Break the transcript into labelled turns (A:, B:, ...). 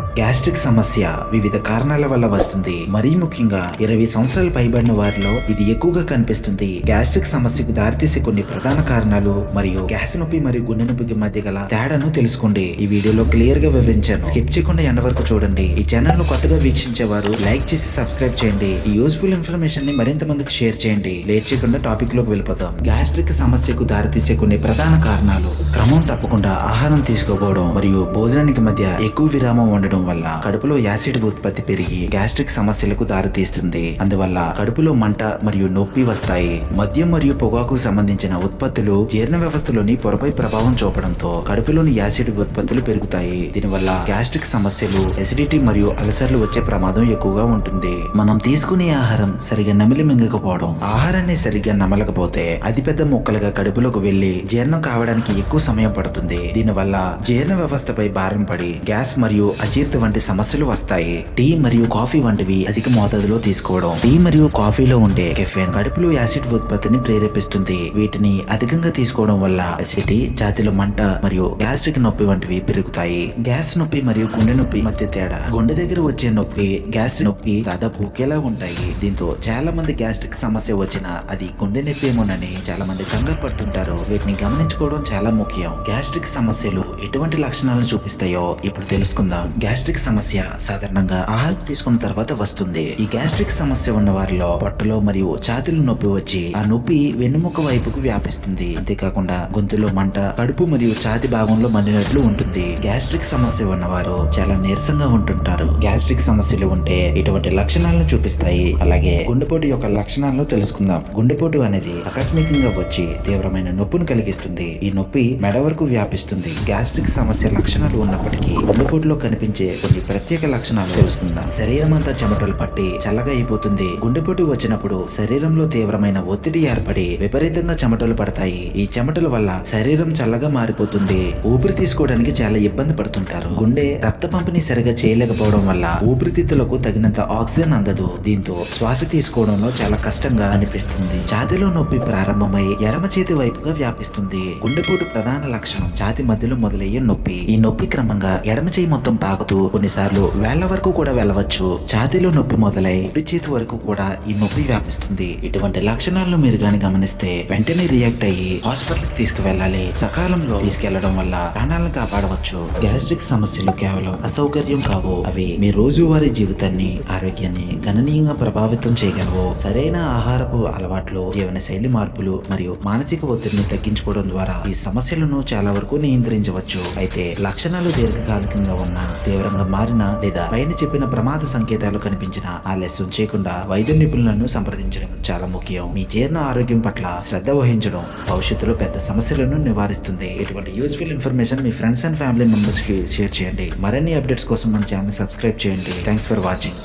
A: Gastric సమస్య వివిధ కారణాల వల్ల వస్తుంది. మరీ ముఖ్యంగా ఇరవై సంవత్సరాలు పైబడిన వారిలో ఇది ఎక్కువగా కనిపిస్తుంది. గ్యాస్ట్రిక్ సమస్యకు దారితీసే కొన్ని ప్రధాన కారణాలు మరియు గ్యాస్ నొప్పి మరియు గుండె నొప్పికి మధ్య గల తేడాను తెలుసుకోండి. ఈ వీడియోలో క్లియర్గా వివరించాను. స్కిప్ చేయకుండా ఎండ వరకు చూడండి. ఈ ఛానల్ను కొత్తగా వీక్షించేవారు లైక్ చేసి సబ్స్క్రైబ్ చేయండి. ఈ యూస్ఫుల్ ఇన్ఫర్మేషన్ని మరింత మందికి షేర్ చేయండి. లేట్ చేయకుండా టాపిక్లోకి వెళ్ళిపోతాం గ్యాస్ట్రిక్ సమస్యకు దారితీసే కొన్ని ప్రధాన కారణాలు. క్రమం తప్పకుండా ఆహారం తీసుకోకపోవడం మరియు భోజనానికి మధ్య ఎక్కువ విరామం ఉండడం వల్ల కడుపులో యాసిడ్ ఉత్పత్తి పెరిగి గ్యాస్ట్రిక్ సమస్యలకు దారితీస్తుంది. అందువల్ల కడుపులో మంట మరియు నొప్పి వస్తాయి. మద్యం మరియు పొగాకు సంబంధించిన ఉత్పత్తులు జీర్ణ వ్యవస్థలోని పొరపై ప్రభావం చూపడంతో కడుపులోని యాసిడ్ ఉత్పత్తులు పెరుగుతాయి. దీనివల్ల గ్యాస్ట్రిక్ సమస్యలు ఎసిడిటీ మరియు అల్సర్లు వచ్చే ప్రమాదం ఎక్కువగా ఉంటుంది. మనం తీసుకునే ఆహారం సరిగా నమిలి మింగకపోవడం ఆహారాన్ని సరిగ్గా నమలకపోతే అతిపెద్ద ముక్కలుగా కడుపులోకి వెళ్ళి జీర్ణం కావడానికి ఎక్కువ సమయం పడుతుంది. దీనివల్ల జీర్ణ వ్యవస్థపై భారం పడి గ్యాస్ మరియు అజీర్తి వంటి సమస్యలు వస్తాయి. టీ మరియు కాఫీ వంటివి అధిక మోతాదులో తీసుకోవడం. టీ మరియు కాఫీలో ఉండే కెఫెన్ కడుపులో యాసిడ్ ఉత్పత్తిని ప్రేరేపిస్తుంది. వీటిని అధికంగా తీసుకోవడం వల్ల అసిడిటీ జాతిలో మంట మరియు గ్యాస్ట్రిక్ నొప్పి వంటివి పెరుగుతాయి. గ్యాస్ నొప్పి మరియు గుండె నొప్పి మధ్య తేడా. గుండె దగ్గర వచ్చే నొప్పి గ్యాస్ నొప్పి దాదాపు ఒకేలా ఉంటాయి. దీంతో చాలా మంది గ్యాస్ట్రిక్ సమస్య వచ్చినా అది గుండె నొప్పి ఏమోనని చాలా మంది కంగారు పడుతుంటారు. వీటిని గమనించుకోవడం చాలా ముఖ్యం. గ్యాస్ట్రిక్ సమస్యలు ఎటువంటి లక్షణాలను చూపిస్తాయో ఇప్పుడు తెలుసుకుందాం. గ్యాస్ట్రిక్ సమస్య సాధారణంగా ఆహారం తీసుకున్న తర్వాత వస్తుంది. ఈ గ్యాస్ట్రిక్ సమస్య ఉన్న వారిలో పొట్టలో మరియు ఛాతీలో నొప్పి వచ్చి ఆ నొప్పి వెన్నుముక వైపుకు వ్యాపిస్తుంది. అంతేకాకుండా గొంతులో మంట కడుపు మరియు ఛాతి భాగంలో మండినట్లు ఉంటుంది. గ్యాస్ట్రిక్ సమస్య ఉన్నవారు చాలా నీరసంగా ఉంటుంటారు. గ్యాస్ట్రిక్ సమస్యలు ఉంటే ఇటువంటి లక్షణాలను చూపిస్తాయి. అలాగే గుండెపోటు యొక్క లక్షణాలను తెలుసుకుందాం. గుండెపోటు అనేది ఆకస్మికంగా వచ్చి తీవ్రమైన నొప్పును కలిగిస్తుంది. ఈ నొప్పి మెడ వరకు వ్యాపిస్తుంది. గ్యాస్ట్రిక్ సమస్య లక్షణాలు ఉన్నప్పటికీ గుండెపోటులో కనిపించే కొన్ని ప్రత్యేక లక్షణాలు తెలుసుకుందాం. శరీరం అంతా చెమటలు పట్టి చల్లగా అయిపోతుంది. గుండెపోటు వచ్చినప్పుడు శరీరంలో తీవ్రమైన ఒత్తిడి ఏర్పడి విపరీతంగా చెమటలు పడతాయి. ఈ చెమటల వల్ల శరీరం చల్లగా మారిపోతుంది. ఊపిరి తీసుకోవడానికి చాలా ఇబ్బంది పడుతుంటారు. గుండె రక్త పంపిణీ సరిగా చేయలేకపోవడం వల్ల ఊపిరితిత్తులకు తగినంత ఆక్సిజన్ అందదు. దీంతో శ్వాస తీసుకోవడంలో చాలా కష్టంగా అనిపిస్తుంది. ఛాతిలో నొప్పి ప్రారంభమై ఎడమ చేతి వైపుగా వ్యాపిస్తుంది. గుండెపోటు ప్రధాన లక్షణం ఛాతి మధ్యలో మొదలయ్యే నొప్పి. ఈ నొప్పి క్రమంగా ఎడమ చేయి మొత్తం తాకుతూ కొన్నిసార్లు వేళ్ళ వరకు కూడా వెళ్ళవచ్చు. ఛాతీలో నొప్పి మొదలై కుడి చేతి వరకు కూడా ఈ నొప్పి వ్యాపిస్తుంది. ఇటువంటి లక్షణాలను మీరు గాని గమనిస్తే వెంటనే రియాక్ట్ అయ్యి హాస్పిటల్కి తీసుకువెళ్ళాలి. సకాలంలో తీసుకెళ్ళడం వల్ల ప్రాణాలను కాపాడవచ్చు. గ్యాస్ట్రిక్ సమస్యలు కేవలం అసౌకర్యం కావు. అవి మీ రోజువారీ జీవితాన్ని ఆరోగ్యాన్ని గణనీయంగా ప్రభావితం చేయగలవు. సరైన ఆహారపు అలవాట్లు జీవన శైలి మార్పులు మరియు మానసిక ఒత్తిడిని తగ్గించుకోవడం ద్వారా ఈ సమస్యలను చాలా వరకు నియంత్రించవచ్చు. అయితే లక్షణాలు దీర్ఘకాలికంగా ఉన్న తీవ్రంగా మారిన లేదా పైన చెప్పిన ప్రమాద సంకేతాలు కనిపించిన ఆలస్యం చేయకుండా వైద్య నిపుణులను సంప్రదించడం చాలా ముఖ్యం. మీ జీర్ణ ఆరోగ్యం పట్ల శ్రద్ధ వహించడం భవిష్యత్తులో పెద్ద సమస్యలను నివారిస్తుంది. ఇటువంటి యూస్ఫుల్ ఇన్ఫర్మేషన్ మీ ఫ్రెండ్స్ అండ్ ఫ్యామిలీ మెంబర్స్కి షేర్ చేయండి. మరిన్ని అప్డేట్స్ కోసం మన ఛానల్ సబ్స్క్రైబ్ చేయండి. Thanks for watching